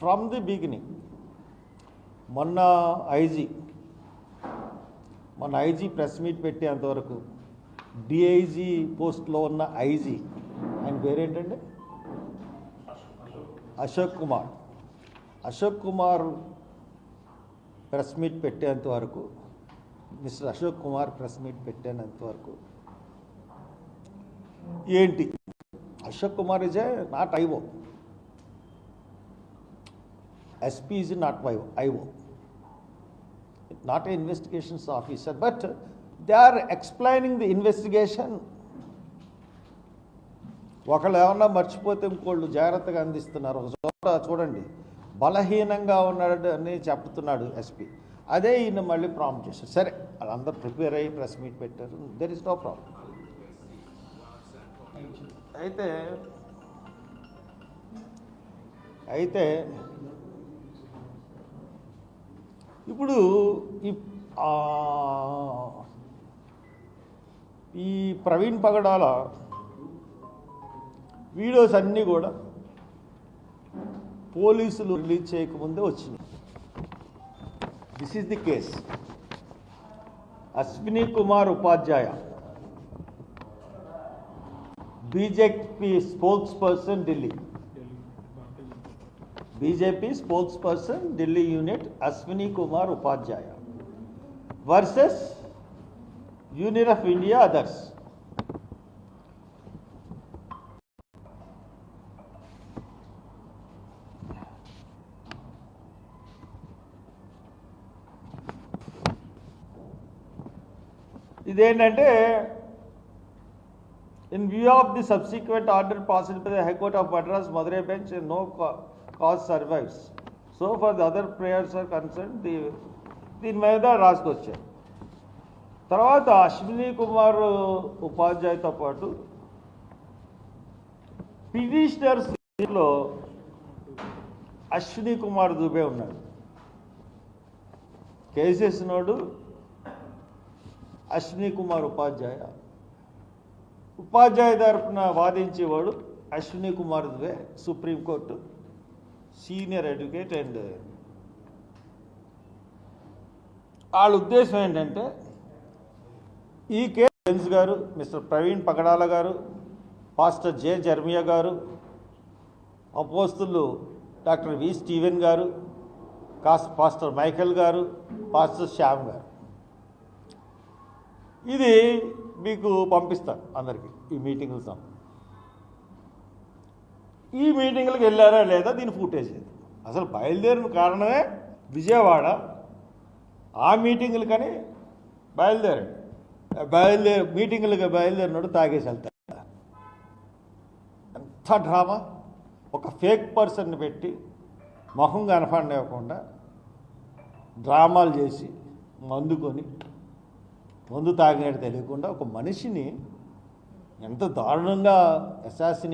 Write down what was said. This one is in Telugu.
ఫ్రమ్ ది బిగినింగ్ మొన్న ఐజీ మొన్న ఐజీ ప్రెస్ మీట్ పెట్టేంతవరకు డిఐజీ పోస్ట్లో ఉన్న ఐజీ ఆయన పేరేంటండి? అశోక్ కుమార్. అశోక్ కుమార్ ప్రెస్ మీట్ పెట్టేంత వరకు Mr Ashok Kumar press meet పెట్టేంత వరకు ఏంటి? Ashok Kumar is a not IO SP is not why IO not a investigations officer but they are explaining the investigation ఒకళ్ళు ఏమన్నా మర్చిపోతే ఇంకోళ్ళు జాగ్రత్తగా అందిస్తున్నారు. ఒక చోట చూడండి బలహీనంగా ఉన్నాడు అని చెప్తున్నాడు ఎస్పీ అదే ఈయన మళ్ళీ ప్రాంప్ట్ చేశారు సరే వాళ్ళందరూ ప్రిపేర్ అయ్యి ప్రెస్ మీట్ పెట్టారు. దెర్ ఇస్ నో ప్రాబ్లం అయితే అయితే ఇప్పుడు ఈ ఈ ప్రవీణ్ పగడాల వీడియోస్ అన్నీ కూడా పోలీసులు రిలీజ్ చేయకముందే వచ్చినాయి. This is the case Ashwini Kumar Upadhyay BJP spokesperson Delhi BJP spokesperson Delhi unit Ashwini Kumar Upadhyay versus union of India others ఇదేంటంటే in view of the subsequent order passed by the high court of Madras Madurai bench no cause survives so far the other prayers are concern the దీని మీద రాసుకొచ్చారు. తర్వాత అశ్విని కుమార్ ఉపాధ్యాయుతో పాటు పిటిషనర్స్లో అశ్విని కుమార్ దుబే ఉన్నాడు. Cases node Ashwini Kumar Upadhyay. ఉపాధ్యాయ తరపున వాదించేవాడు Ashwini Kumar Dubey supreme court senior advocate and వాళ్ళ ఉద్దేశం ఏంటంటే ఈ కేసు గారు మిస్టర్ ప్రవీణ్ పగడాల గారు పాస్టర్ జే జర్మియా గారు అపోస్తులు డాక్టర్ వి స్టీవెన్ గారు కాస్ పాస్టర్ మైకేల్ గారు పాస్టర్ శ్యామ్ గారు. ఇది మీకు పంపిస్తాను అందరికీ ఈ మీటింగ్స్ ఈ మీటింగ్లకు వెళ్ళారా లేదా దీని ఫుటేజ్ అసలు బయలుదేరిన కారణమే విజయవాడ. ఆ మీటింగులు కానీ బయలుదేరాడు. బయలుదేరి మీటింగులకు బయలుదేరినాడు తాగేసి వెళ్తాడు. ఎంత డ్రామా? ఒక ఫేక్ పర్సన్ని పెట్టి మొహం కనపడనివ్వకుండా డ్రామాలు చేసి మందుకొని మందు తాగినట్టు తెలియకుండా ఒక మనిషిని ఎంత దారుణంగా అసాసిని